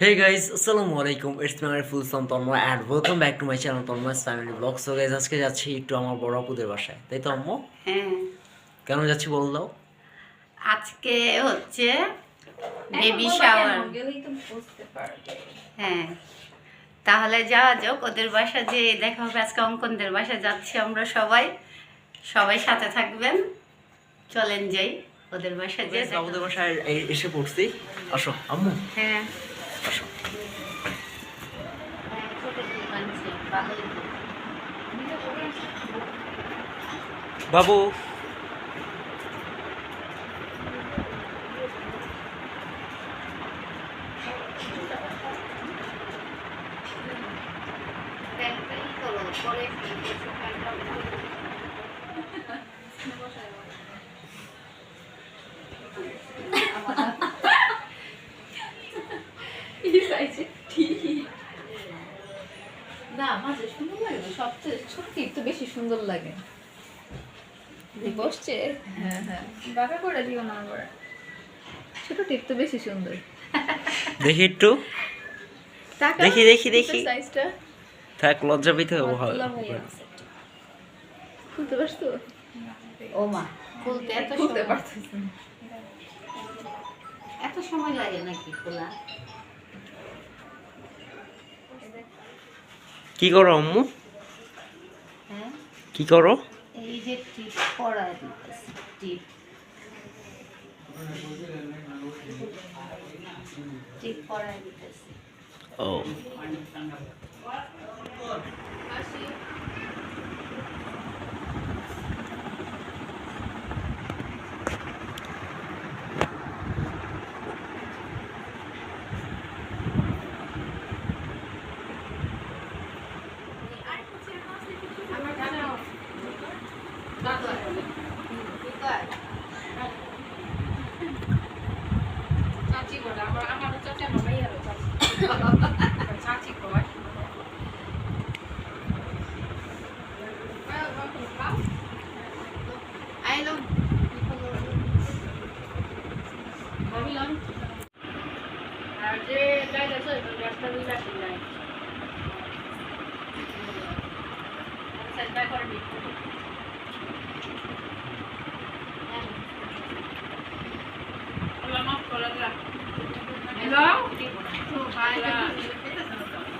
Hey guys, আসসালামু আলাইকুম। It's my ফুল সাম Tanmoy and welcome back to my channel Tanmoy's family vlog so guys আজকে যাচ্ছি একটু আমার বড় আপুদের বাসায়। তাই তো আম্মু? হ্যাঁ। কেন যাচ্ছি বল দাও? আজকে হচ্ছে বেবি শাওয়ার হ্যাঁ। তাহলে যাওয়া যাক ওদের বাসা যে দেখা হবে আজকে অঙ্কনদের বাসা যাচ্ছি আমরা সবাই। সবাই সাথে থাকবেন। চলেন যাই ওদের বাসা যে Guys, আপুদের বাসায় এসে পড়ছি। আসো আম্মু। হ্যাঁ। বাবু না মাঝে সুন্দর টিপ তো বেশি সুন্দর লাগে। বসছে। হ্যাঁ হ্যাঁ। বাঁকা করে দিও না আবার। ছোট টিপ তো বেশি সুন্দর। দেখি একটু। দেখি, দেখি, দেখি। সাইজটা থাক লজ্জা পেতে হবে। খুলতে পারছ? ও মা খুলতে এত খুলতে সময় এত সময় লাগে নাকি খোলা? কি করো আম্মু? কি করো? এই যে টিপ পড়া দিতেছে টিপ। টিপ পড়া দিতেছি। ও। ちゃんの方がいいやろ、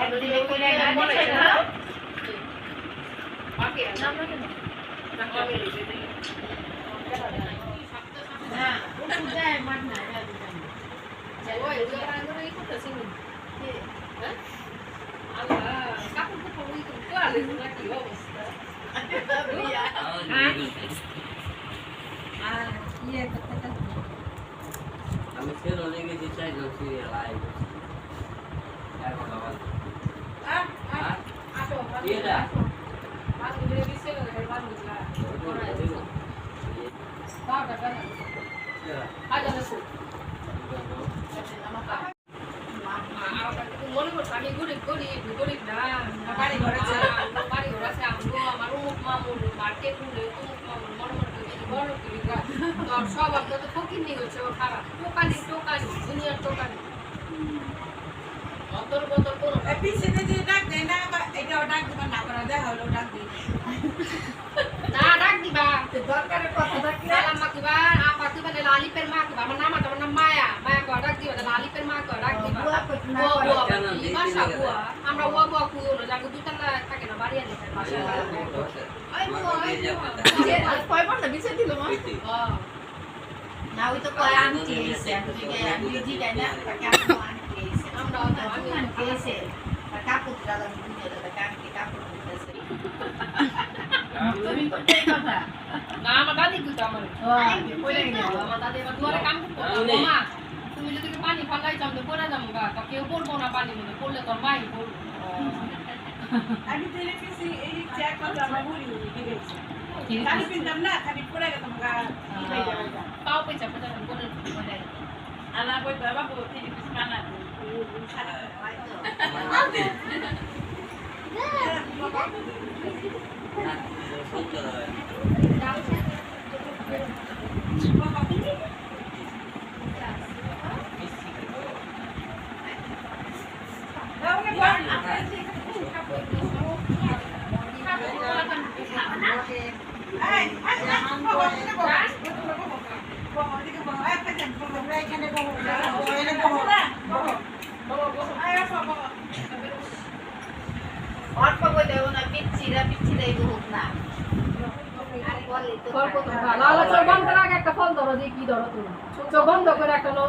একদিকে করে গাড়ি ছেড়ে বাকি আছে হ্যাঁ ও যায় মাঠ না আমি সে রোজে গেছি চাই গেছি লাইভ এখন আবার দিয়ে দা মনে করছ আমি গরিব গরিব গরিব না বাড়ি ঘর আছে বাড়ি ঘর আছে আমগো আমার উমুক মামুর মার্কেট উমুক মামুর মনে মনে করি বড় তোর সব আপনার তো ফকির নিয়ে ও খারাপ দিবা সালাম মা কিবা আপা কিবা লে আলিপের মা কিবা আমার নাম আছে আমার নাম মায়া মায়া কো ডাক দিবা তাহলে আলিপের মা কো ডাক দিবা বুয়া বুয়া কি ভাষা বুয়া আমরা বুয়া বুয়া কুই হলো যাকে দুতলা থাকে না বাড়ি আনি ভাষা আই বুয়া আই বুয়া আর কয়বার না বিছে দিল মা হ্যাঁ না ওই তো কয় আনটি এসে আমি আমি জি গাই না তাকে আমি আনটি এসে আমরা আমরা তো আমি আনটি এসে কাপড় দাদা বুঝে দাদা কাকি কাপড় দিতেছে তুমি কোথায় কথা না আমার দাদি কইতো আমার আমার দাদি এবার দুয়ারে কাম করতো মা তুমি যদি পানি ফালাই যাও তো পড়ে যাব গা তো কেউ পড়ব না পানি মধ্যে পড়লে তোর মাই পড়ব আমি তো দেখেছি এই চেক করতে আমার বুড়ি দিয়েছে খালি পিনতাম না খালি পড়ে গেতাম গা পাও পেঁচা করে করে আনা কই বাবা কো তিন পিস মানা সত্য এই আচ্ছা বাবা এখানে বসো বাবা এদিকে বসো একটা জন তোমরা এখানে বসো এখানে বসো বসো বসো আয় আসো বাবা অল্প বলে না পিচ্ছিরা পিচ্ছিরাই বহুত না আর বলে তো ফল কত খা একটা ফল ধরো কি ধরো তুমি বন্ধ করে একটা লো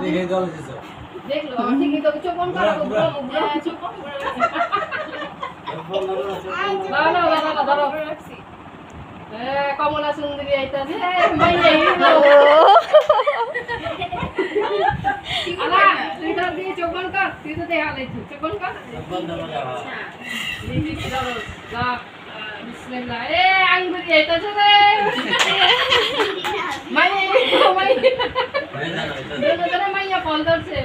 দেখল ঠিকই কমলা সুন্দরী আইতাছে তুই তো দিয়ে চোখ কর তুই তো দেখা লাইছিস চোখ কর। বিসমিল্লাহ। এ আঙ্গুরি আইতাছে রে মাইয়া দুটো জনে মাইয়া ফল ধরছে।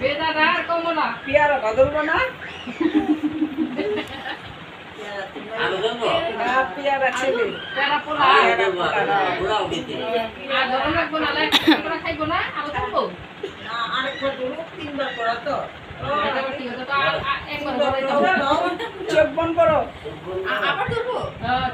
বেদানা আর কমলা। পিয়ারা ধরবো? না পিয়ারা ছেলে। পেয়ারা পোলা আর ধরো লাগবো না খাইবো না আলো খাব? আরেকবার ধরো তিনবার করা তো। আর একবার বন্ধ করো। আবার ধরবো? হ্যাঁ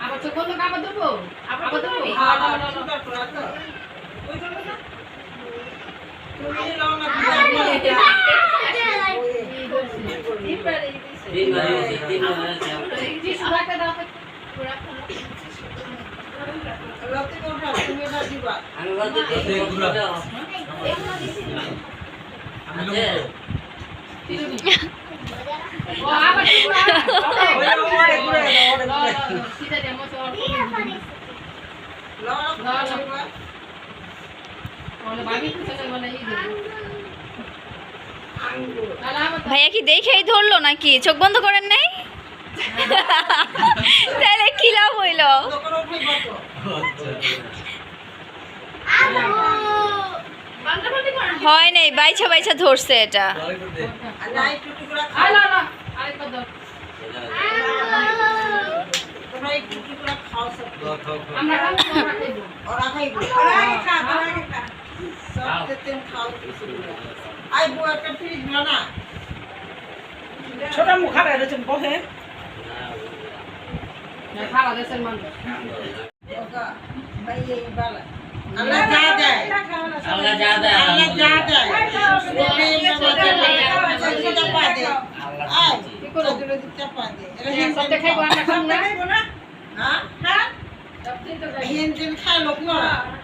আবার চোখ বন্ধ আবার ধরবো? আবার ধরবো? তুমি না কোঠা তুমি না দিবা ও আবার চোখ ওই ওরে ঘুরে দাও ওরে না ঘুরে না সিধা দে মত লাও না দিবা মানে ভাবি কিছু মানে এই দেবো তাহলে আবার ভাইয়া কি দেখেই ধরলো নাকি? চোখ বন্ধ করেন নাই? তাহলে কি লাভ হইল? হয় নাই বাইছা বাইছা ধরছে এটা। ছোট মুখারে রয়েছেন বহে খাওয়া দেশের মানুষ ভাই এই বালা আল্লাহ যা দেয় আল্লাহ যা দেয়, আল্লাহ যা দেয় কি করে সবটা খাইবো, আমরা খাবো না? না হ্যাঁ হ্যাঁ সব দিন তো খাই হিন দিন খায় লোক না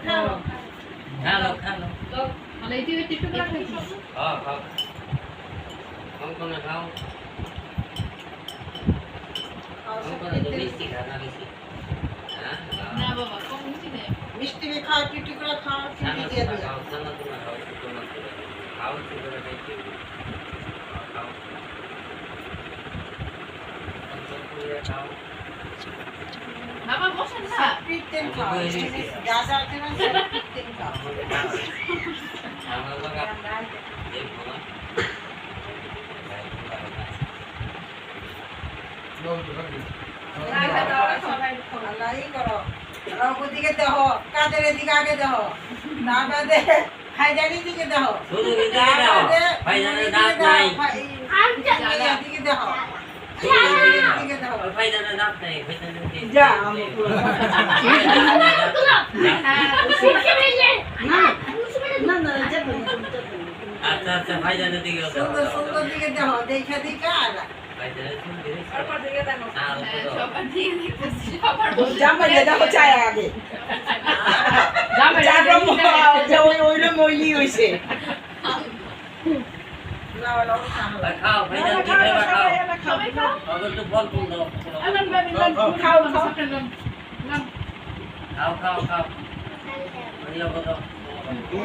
খালো খালো লোক মানে এই টিভি টিটু করে খাইছি খাও খাও অঙ্কনে খাও অঙ্কনে তো মিষ্টি খাও মিষ্টি নেই মিষ্টি খাও টিটি করে খাও টিটি খানা দিয়ে তোমরা দিও খাও খানা তোমরা খাও তোমরা খাও তোমরা দেখি খাও খাও বাবা বসেন না পিতেন খাও যা যা আছে না সব পিতেন খাও আমার লগা দেখো না আল্লাহই করো। রঘু দেহ কাদের দিকে আগে দেহ? না বাদে হাইজানি দিকে দেহ। দিকে দাও ভাইজানের দাঁত নাই। দিকে দেহ। দিকে দিকে আচ্ছা আচ্ছা ভাইজানের দিকে সুন্দর সুন্দর দিকে দেহ দেখে দেখে আর না না খাও ভাইজান কি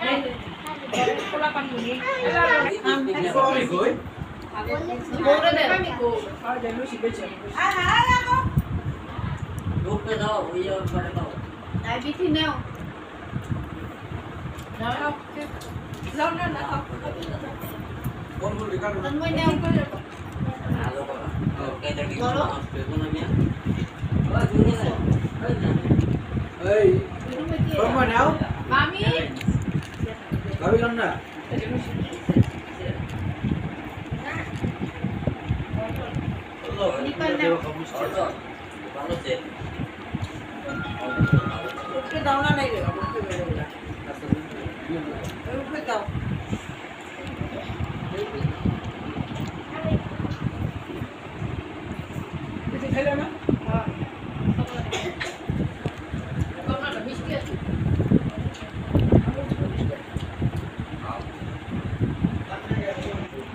খাইবা খাও অগর তো বল কোন দাও খাও খাও খাও খাও খাও বড়িয়া বলো সবাই মিলে খাব খোলা পান মুনি বউরে দে লোকটা দাও ওই পরে দাও ডায়াবেটিস নাও তন্ময় নেও আলো করা ও কেটে কি নষ্ট হইব না মিয়া ওই তুমি না ওই না এই তোমরা নাও মামি ভাবিলাম না। দাও না নাই দাও। খেলো না তোমরা মিষ্টি আছে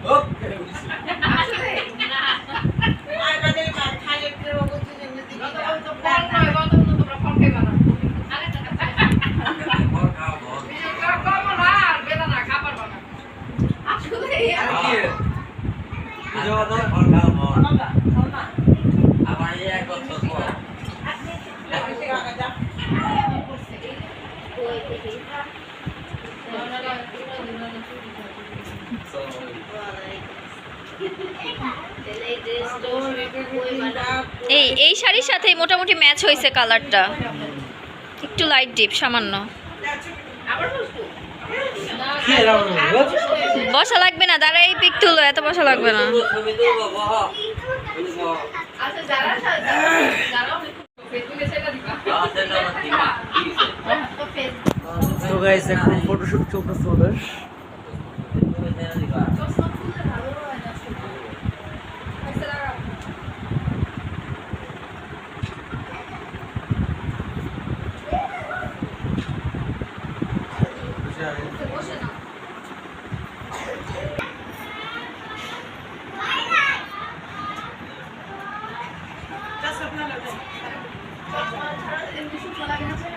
ও আসলে আর কাজে খাই একটু বলছি যে এমনি দিবি ফল নয় বল তোমরা ফল খাইবা না ফল খাও ফল কম না আর বেদানা খাবার বানা আসলে আর কি ফল খাও ফল না না আবার এই এক বছর পর এই এই শাড়ির সাথে মোটামুটি ম্যাচ হয়েছে কালারটা। একটু লাইট ডিপ সামান্য। বসা লাগবে না, দাঁড়া, এই পিক তুলো, এত বসা লাগবে না। গাইস এখন ফটোশুট চলতেছে ওদের। তুমি সেটা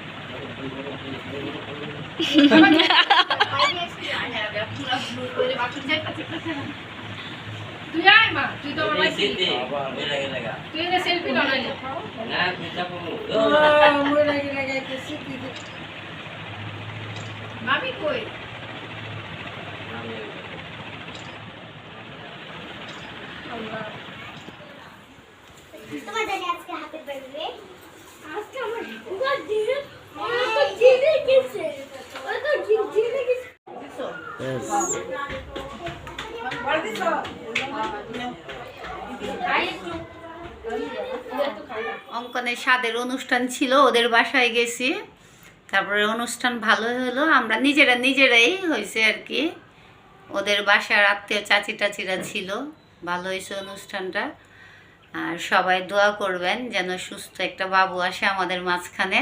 তোমার জানি আজকে হ্যাপি বার্থডে আজকে আমার বার্থডে ও তো জিতে গেছে ও তো জিতে গেছে বল দিছো আই একটু অঙ্কনের স্বাদের অনুষ্ঠান ছিল, ওদের বাসায় গেছি। তারপরে অনুষ্ঠান ভালো হলো, আমরা নিজেরা নিজেরাই হয়েছে আর কি। ওদের বাসার আত্মীয় চাচি টাচিরা ছিল, ভালো হয়েছে অনুষ্ঠানটা। আর সবাই দোয়া করবেন যেন সুস্থ একটা বাবু আসে আমাদের মাঝখানে।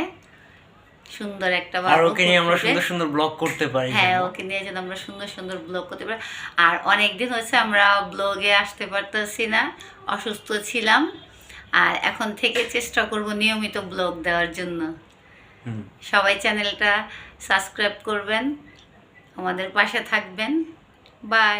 সুন্দর একটা আর ওকে নিয়ে আমরা। সুন্দর সুন্দর ব্লগ করতে পারি হ্যাঁ ওকে নিয়ে যেন আমরা সুন্দর সুন্দর ব্লগ করতে পারি। আর অনেক দিন হচ্ছে আমরা ব্লগে আসতে পারতেছি না অসুস্থ ছিলাম। আর এখন থেকে চেষ্টা করব নিয়মিত ব্লগ দেওয়ার জন্য। সবাই চ্যানেলটা সাবস্ক্রাইব করবেন আমাদের পাশে থাকবেন। বাই